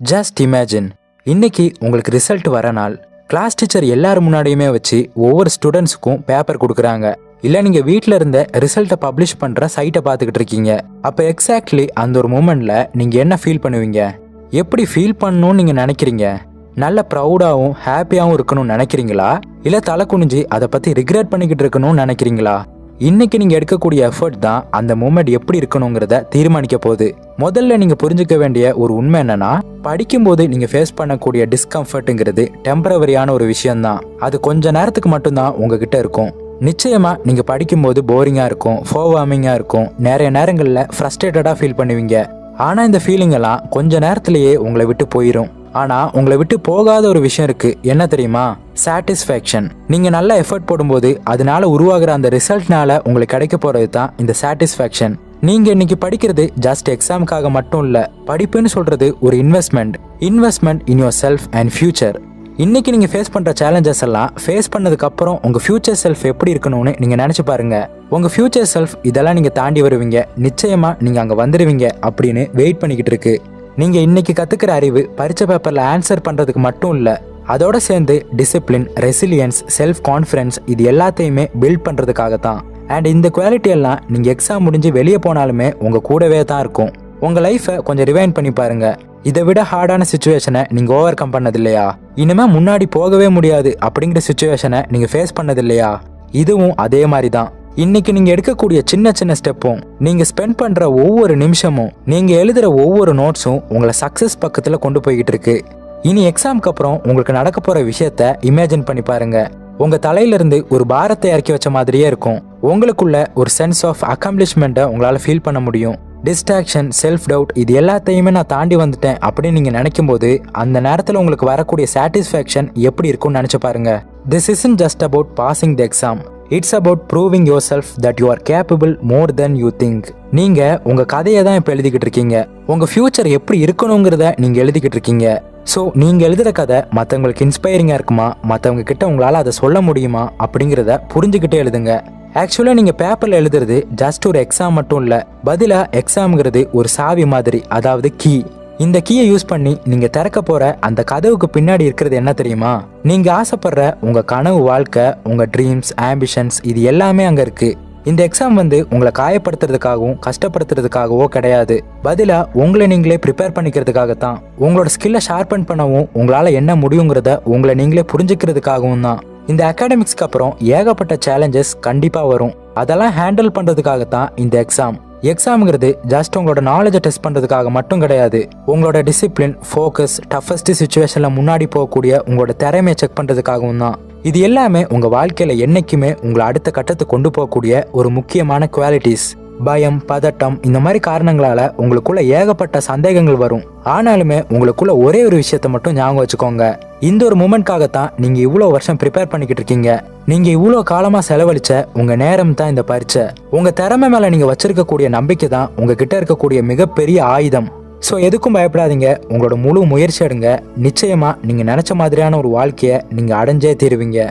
Just imagine இன்னைக்கு உங்களுக்கு result வர நாள். கிளாஸ் டீச்சர் எல்லார் முன்னாடியுமே வச்சு ஒவ்வொரு ஸ்டூடெண்ட்ஸுக்கும் பேப்பர் கொடுக்குறாங்க. இல்லை நீங்கள் வீட்டில் இருந்த ரிசல்ட்டை பப்ளிஷ் பண்ணுற சைட்டை பார்த்துக்கிட்டு இருக்கீங்க. அப்போ எக்ஸாக்ட்லி அந்த ஒரு மூமெண்ட்டில் நீங்கள் என்ன ஃபீல் பண்ணுவீங்க? எப்படி ஃபீல் பண்ணணும்னு நீங்கள் நினைக்கிறீங்க? நல்ல ப்ரௌடாகவும் ஹாப்பியாகவும் இருக்கணும்னு நினைக்கிறீங்களா? இல்லை தலை குனிஞ்சு அதை பற்றி ரிக்ரெட் பண்ணிக்கிட்டு இருக்கணும்னு நினைக்கிறீங்களா? இன்னைக்கு நீங்கள் எடுக்கக்கூடிய எஃபர்ட் தான் அந்த மூமெண்ட் எப்படி இருக்கணுங்கிறத தீர்மானிக்க போகுது. முதல்ல நீங்கள் புரிஞ்சுக்க வேண்டிய ஒரு உண்மை என்னன்னா படிக்கும்போது நீங்கள் ஃபேஸ் பண்ணக்கூடிய டிஸ்கம்ஃபர்ட்டுங்கிறது டெம்பரவரியான ஒரு விஷயம்தான். அது கொஞ்ச நேரத்துக்கு மட்டும்தான் உங்ககிட்ட இருக்கும். நிச்சயமா நீங்க படிக்கும்போது போரிங்கா இருக்கும் ஃபோவார்மிங்காக இருக்கும். நிறைய நேரங்களில் ஃப்ரஸ்ட்ரேட்டடா ஃபீல் பண்ணுவீங்க. ஆனா இந்த ஃபீலிங் எல்லாம் கொஞ்ச நேரத்திலேயே உங்களை விட்டு போயிடும் ஆனால் உங்களை விட்டு போகாத ஒரு விஷயம் இருக்கு. என்ன தெரியுமா? சாட்டிஸ்ஃபேக்ஷன் நீங்கள் நல்ல எஃபர்ட் போடும்போது அதனால உருவாகிற அந்த ரிசல்ட்னால உங்களுக்கு கிடைக்க போகிறது தான் இந்த சாட்டிஸ்ஃபேக்ஷன் நீங்கள் இன்னைக்கு படிக்கிறது ஜஸ்ட் எக்ஸாமுக்காக மட்டும் இல்லை படிப்புன்னு சொல்கிறது ஒரு investment investment in yourself and future இன்றைக்கி நீங்கள் ஃபேஸ் பண்ணுற சேலஞ்சஸ் எல்லாம் ஃபேஸ் பண்ணதுக்கப்புறம் உங்கள் ஃபியூச்சர் செல்ஃப் எப்படி இருக்கணும்னு நீங்கள் நினச்சி பாருங்க. உங்கள் ஃபியூச்சர் செல்ஃப் இதெல்லாம் நீங்கள் தாண்டி வருவீங்க. நிச்சயமாக நீங்கள் அங்கே வந்துடுவீங்க அப்படின்னு வெயிட் பண்ணிக்கிட்டு இருக்கு. நீங்க இன்னைக்கு கத்துக்கிற அறிவு பரீட்சை பேப்பர்ல ஆன்சர் பண்றதுக்கு மட்டும் இல்ல அதோட சேர்ந்து டிசிப்ளின் ரெசிலியன்ஸ் செல்ஃப் கான்ஃபிடன்ஸ் இது எல்லாத்தையுமே பில்ட் பண்றதுக்காக தான் அண்ட் இந்த குவாலிட்டி எல்லாம் நீங்க எக்ஸாம் முடிஞ்சு வெளியே போனாலுமே உங்க கூடவே தான் இருக்கும். உங்க லைஃபை கொஞ்சம் ரிவைன் பண்ணி பாருங்க. இதை விட ஹார்டான சுச்சுவேஷனை நீங்க ஓவர் கம் பண்ணது இல்லையா இனிமே முன்னாடி போகவே முடியாது அப்படிங்கிற சுச்சுவேஷனை நீங்க ஃபேஸ் பண்ணது இல்லையா இதுவும் அதே மாதிரி தான் இன்னைக்கு நீங்க எடுக்கக்கூடிய சின்ன சின்ன ஸ்டெப்பும் நீங்க ஸ்பெண்ட் பண்ற ஒவ்வொரு நிமிஷமும் நீங்க எழுதுற ஒவ்வொரு நோட்ஸும் உங்களை சக்சஸ் பக்கத்துல கொண்டு போய்கிட்டு இருக்கு. இனி எக்ஸாம்க்கு அப்புறம் உங்களுக்கு நடக்க போற விஷயத்த இமேஜின் பண்ணி பாருங்க. உங்க தலையிலிருந்து ஒரு பாரத்தை இறக்கி வச்ச மாதிரியே இருக்கும். உங்களுக்குள்ள ஒரு சென்ஸ் ஆஃப் அக்காம்ப்ளிஷ்மெண்ட்டை உங்களால ஃபீல் பண்ண முடியும். டிஸ்ட்ராக்ஷன் செல்ஃப் டவுட் இது எல்லாத்தையுமே நான் தாண்டி வந்துட்டேன் அப்படின்னு நீங்க நினைக்கும் போது அந்த நேரத்தில் உங்களுக்கு வரக்கூடிய சாட்டிஸ்ஃபேக்ஷன் எப்படி இருக்கும்னு நினைச்சு பாருங்க. This isn't just about passing the exam it's about proving yourself that you are capable more than you think நீங்க உங்க கதையை தான் இப்போ எழுதிக்கிட்டு இருக்கீங்க. உங்க ஃபியூச்சர் எப்படி இருக்கணுங்கிறத நீங்க எழுதிக்கிட்டு இருக்கீங்க. ஸோ நீங்க எழுதுற கதை மற்றவங்களுக்கு இன்ஸ்பைரிங்கா இருக்குமா? மற்றவங்க கிட்ட உங்களால அதை சொல்ல முடியுமா? அப்படிங்கிறத புரிஞ்சுக்கிட்டே எழுதுங்க. ஆக்சுவலாக நீங்கள் பேப்பரில் எழுதுறது ஜஸ்ட் ஒரு எக்ஸாம் மட்டும் இல்லை. பதிலாக எக்ஸாம்ங்கிறது ஒரு சாவி மாதிரி அதாவது கீ இந்த கீயை யூஸ் பண்ணி நீங்கள் திறக்க போகிற அந்த கதவுக்கு பின்னாடி இருக்கிறது என்ன தெரியுமா? நீங்கள் ஆசைப்படுற உங்கள் கனவு வாழ்க்கை உங்கள் ட்ரீம்ஸ் ஆம்பிஷன்ஸ் இது எல்லாமே அங்கே இருக்குது இந்த எக்ஸாம் வந்து உங்களை காயப்படுத்துறதுக்காகவும் கஷ்டப்படுத்துறதுக்காகவோ கிடையாது. பதிலா உங்களை நீங்களே ப்ரிப்பேர் பண்ணிக்கிறதுக்காகத்தான். உங்களோட ஸ்கில்லை ஷார்பன் பண்ணவும் உங்களால என்ன முடியுங்கிறத உங்களை நீங்களே புரிஞ்சுக்கிறதுக்காகவும் தான். இந்த அகாடமிக்ஸ்க்கு அப்புறம் ஏகப்பட்ட சேலஞ்சஸ் கண்டிப்பா வரும். அதெல்லாம் ஹேண்டில் பண்றதுக்காகத்தான் இந்த எக்ஸாம் எக்ஸாம்ங்கிறது ஜஸ்ட் உங்களோட நாலேஜை டெஸ்ட் பண்ணுறதுக்காக மட்டும் கிடையாது. உங்களோட டிசிப்ளின் ஃபோக்கஸ் டஃபஸ்ட் சுச்சுவேஷனில் முன்னாடி போகக்கூடிய உங்களோட திறமையை செக் பண்ணுறதுக்காகவும் தான். இது எல்லாமே உங்கள் வாழ்க்கையில் என்றைக்குமே உங்களை அடுத்த கட்டத்துக்கு கொண்டு போகக்கூடிய ஒரு முக்கியமான குவாலிட்டிஸ் பயம் பதட்டம் இந்த மாதிரி காரணங்களால உங்களுக்குள்ள ஏகப்பட்ட சந்தேகங்கள் வரும். ஆனாலுமே உங்களுக்குள்ள ஒரே ஒரு விஷயத்த மட்டும் ஞாபகம் வச்சுக்கோங்க. இந்த ஒரு மூமெண்ட்காகத்தான் நீங்க இவ்வளோ வருஷம் ப்ரிப்பேர் பண்ணிக்கிட்டு இருக்கீங்க. நீங்க இவ்வளோ காலமா செலவழிச்ச உங்க நேரம் தான் இந்த பரீட்சை. உங்க திறமை மேல நீங்க வச்சிருக்கக்கூடிய நம்பிக்கை தான் உங்ககிட்ட இருக்கக்கூடிய மிகப்பெரிய ஆயுதம். ஸோ எதுக்கும் பயப்படாதீங்க. உங்களோட முழு முயற்சி எடுங்க. நிச்சயமா நீங்க நினைச்ச மாதிரியான ஒரு வாழ்க்கையை நீங்க அடைஞ்சே தீருவீங்க.